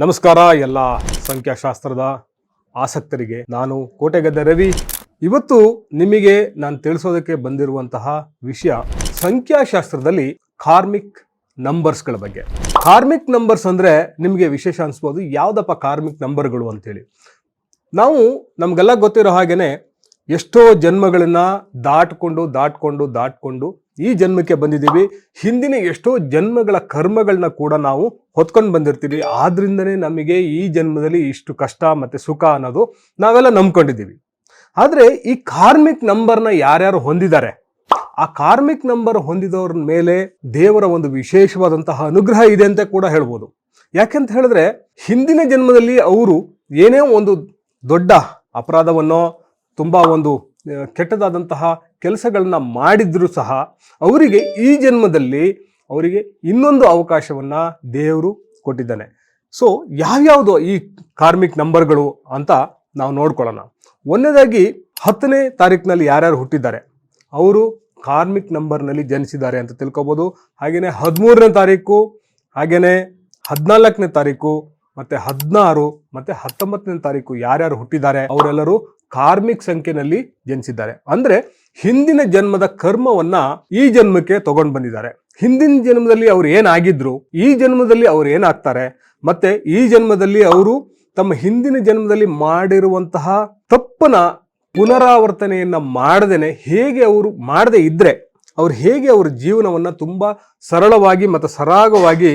ನಮಸ್ಕಾರ, ಎಲ್ಲ ಸಂಖ್ಯಾಶಾಸ್ತ್ರದ ಆಸಕ್ತರಿಗೆ. ನಾನು ಕೋಟೆಗದ್ದೆ ರವಿ. ಇವತ್ತು ನಿಮಗೆ ನಾನು ತಿಳಿಸೋದಕ್ಕೆ ಬಂದಿರುವಂತಹ ವಿಷಯ ಸಂಖ್ಯಾಶಾಸ್ತ್ರದಲ್ಲಿ ಕಾರ್ಮಿಕ್ ನಂಬರ್ಸ್ಗಳ ಬಗ್ಗೆ. ಕಾರ್ಮಿಕ್ ನಂಬರ್ಸ್ ಅಂದರೆ ನಿಮಗೆ ವಿಶೇಷ ಅನಿಸ್ಬೋದು, ಯಾವುದಪ್ಪ ಕಾರ್ಮಿಕ್ ನಂಬರ್ಗಳು ಅಂತೇಳಿ. ನಾವು ನಮಗೆಲ್ಲ ಗೊತ್ತಿರೋ ಹಾಗೇನೆ ಎಷ್ಟೋ ಜನ್ಮಗಳನ್ನು ದಾಟ್ಕೊಂಡು ದಾಟ್ಕೊಂಡು ದಾಟ್ಕೊಂಡು ಈ ಜನ್ಮಕ್ಕೆ ಬಂದಿದ್ದೀವಿ. ಹಿಂದಿನ ಎಷ್ಟೋ ಜನ್ಮಗಳ ಕರ್ಮಗಳನ್ನ ಕೂಡ ನಾವು ಹೊತ್ಕೊಂಡು ಬಂದಿರ್ತೀವಿ. ಆದ್ರಿಂದನೇ ನಮಗೆ ಈ ಜನ್ಮದಲ್ಲಿ ಇಷ್ಟು ಕಷ್ಟ ಮತ್ತೆ ಸುಖ ಅನ್ನೋದು ನಾವೆಲ್ಲ ನಂಬ್ಕೊಂಡಿದ್ದೀವಿ. ಆದರೆ ಈ ಕಾರ್ಮಿಕ್ ನಂಬರ್ನ ಯಾರ್ಯಾರು ಹೊಂದಿದ್ದಾರೆ? ಆ ಕಾರ್ಮಿಕ್ ನಂಬರ್ ಹೊಂದಿದವ್ರ ಮೇಲೆ ದೇವರ ಒಂದು ವಿಶೇಷವಾದಂತಹ ಅನುಗ್ರಹ ಇದೆ ಅಂತ ಕೂಡ ಹೇಳ್ಬೋದು. ಯಾಕೆಂತ ಹೇಳಿದ್ರೆ ಹಿಂದಿನ ಜನ್ಮದಲ್ಲಿ ಅವರು ಏನೇ ಒಂದು ದೊಡ್ಡ ಅಪರಾಧವನ್ನೋ, ತುಂಬಾ ಒಂದು ಕೆಟ್ಟದಾದಂತಹ ಕೆಲಸಗಳನ್ನ ಮಾಡಿದ್ರು ಸಹ ಅವರಿಗೆ ಈ ಜನ್ಮದಲ್ಲಿ ಅವರಿಗೆ ಇನ್ನೊಂದು ಅವಕಾಶವನ್ನ ದೇವರು ಕೊಟ್ಟಿದ್ದಾನೆ. ಸೊ ಯಾವ್ಯಾವುದು ಈ ಕಾರ್ಮಿಕ್ ನಂಬರ್ಗಳು ಅಂತ ನಾವು ನೋಡ್ಕೊಳ್ಳೋಣ. ಒಂದನೇದಾಗಿ ಹತ್ತನೇ ತಾರೀಕಿನಲ್ಲಿ ಯಾರ್ಯಾರು ಹುಟ್ಟಿದ್ದಾರೆ? ಅವರು ಕಾರ್ಮಿಕ್ ನಂಬರ್ನಲ್ಲಿ ಜನಿಸಿದ್ದಾರೆ ಅಂತ ತಿಳ್ಕೊಬೋದು. ಹಾಗೆಯೇ ಹದಿಮೂರನೇ ತಾರೀಕು ಹಾಗೆಯೇ ಹದಿನಾಲ್ಕನೇ ತಾರೀಕು ಮತ್ತೆ ಹದಿನಾರು, ಮತ್ತೆ ಹತ್ತೊಂಬತ್ತನೇ ತಾರೀಕು ಯಾರ್ಯಾರು ಹುಟ್ಟಿದ್ದಾರೆ? ಅವರೆಲ್ಲರೂ ಕಾರ್ಮಿಕ್ ಸಂಖ್ಯೆನಲ್ಲಿ ಜನಿಸಿದ್ದಾರೆ. ಅಂದ್ರೆ ಹಿಂದಿನ ಜನ್ಮದ ಕರ್ಮವನ್ನ ಈ ಜನ್ಮಕ್ಕೆ ತಗೊಂಡು ಬಂದಿದ್ದಾರೆ. ಹಿಂದಿನ ಜನ್ಮದಲ್ಲಿ ಅವ್ರು ಏನಾಗಿದ್ರು, ಈ ಜನ್ಮದಲ್ಲಿ ಅವ್ರು ಏನಾಗ್ತಾರೆ, ಮತ್ತೆ ಈ ಜನ್ಮದಲ್ಲಿ ಅವರು ತಮ್ಮ ಹಿಂದಿನ ಜನ್ಮದಲ್ಲಿ ಮಾಡಿರುವಂತಹ ತಪ್ಪನ ಪುನರಾವರ್ತನೆಯನ್ನ ಮಾಡದೇನೆ, ಹೇಗೆ ಅವರು ಮಾಡದೆ ಇದ್ರೆ, ಅವ್ರು ಹೇಗೆ ಅವ್ರ ಜೀವನವನ್ನ ತುಂಬಾ ಸರಳವಾಗಿ ಮತ್ತು ಸರಾಗವಾಗಿ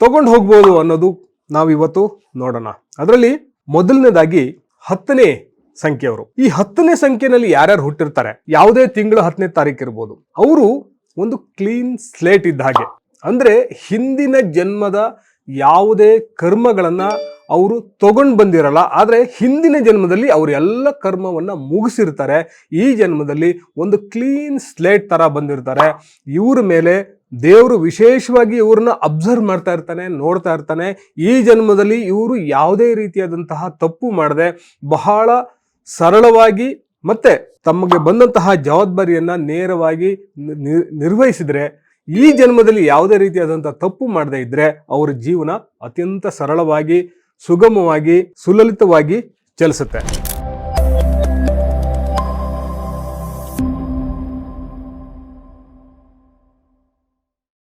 ತಗೊಂಡು ಹೋಗ್ಬೋದು ಅನ್ನೋದು ನಾವು ಇವತ್ತು ನೋಡೋಣ. ಅದರಲ್ಲಿ ಮೊದಲನೇದಾಗಿ ಹತ್ತನೇ ಸಂಖ್ಯೆಯವರು ಈ ಹತ್ತನೇ ಸಂಖ್ಯೆನಲ್ಲಿ ಯಾರ್ಯಾರು ಹುಟ್ಟಿರ್ತಾರೆ? ಯಾವುದೇ ತಿಂಗಳು ಹತ್ತನೇ ತಾರೀಕು ಇರ್ಬೋದು. ಅವರು ಒಂದು ಕ್ಲೀನ್ ಸ್ಲೇಟ್ ಇದ್ದ ಹಾಗೆ. ಅಂದ್ರೆ ಹಿಂದಿನ ಜನ್ಮದ ಯಾವುದೇ ಕರ್ಮಗಳನ್ನ ಅವರು ತಗೊಂಡು ಬಂದಿರಲ್ಲ. ಆದ್ರೆ ಹಿಂದಿನ ಜನ್ಮದಲ್ಲಿ ಅವರು ಎಲ್ಲ ಕರ್ಮವನ್ನ ಮುಗಿಸಿರ್ತಾರೆ. ಈ ಜನ್ಮದಲ್ಲಿ ಒಂದು ಕ್ಲೀನ್ ಸ್ಲೇಟ್ ತರ ಬಂದಿರ್ತಾರೆ. ಇವ್ರ ಮೇಲೆ ದೇವರು ವಿಶೇಷವಾಗಿ ಇವ್ರನ್ನ ಅಬ್ಸರ್ವ್ ಮಾಡ್ತಾ ಇರ್ತಾನೆ, ನೋಡ್ತಾ ಇರ್ತಾನೆ. ಈ ಜನ್ಮದಲ್ಲಿ ಇವರು ಯಾವುದೇ ರೀತಿಯಾದಂತಹ ತಪ್ಪು ಮಾಡದೆ ಬಹಳ ಸರಳವಾಗಿ ಮತ್ತೆ ತಮಗೆ ಬಂದಂತಹ ಜವಾಬ್ದಾರಿಯನ್ನ ನೇರವಾಗಿ ನಿರ್ವಹಿಸಿದರೆ, ಈ ಜನ್ಮದಲ್ಲಿ ಯಾವುದೇ ರೀತಿಯಾದಂತಹ ತಪ್ಪು ಮಾಡದೇ ಇದ್ರೆ ಅವರ ಜೀವನ ಅತ್ಯಂತ ಸರಳವಾಗಿ, ಸುಗಮವಾಗಿ, ಸುಲಲಿತವಾಗಿ ಚಲಿಸುತ್ತೆ.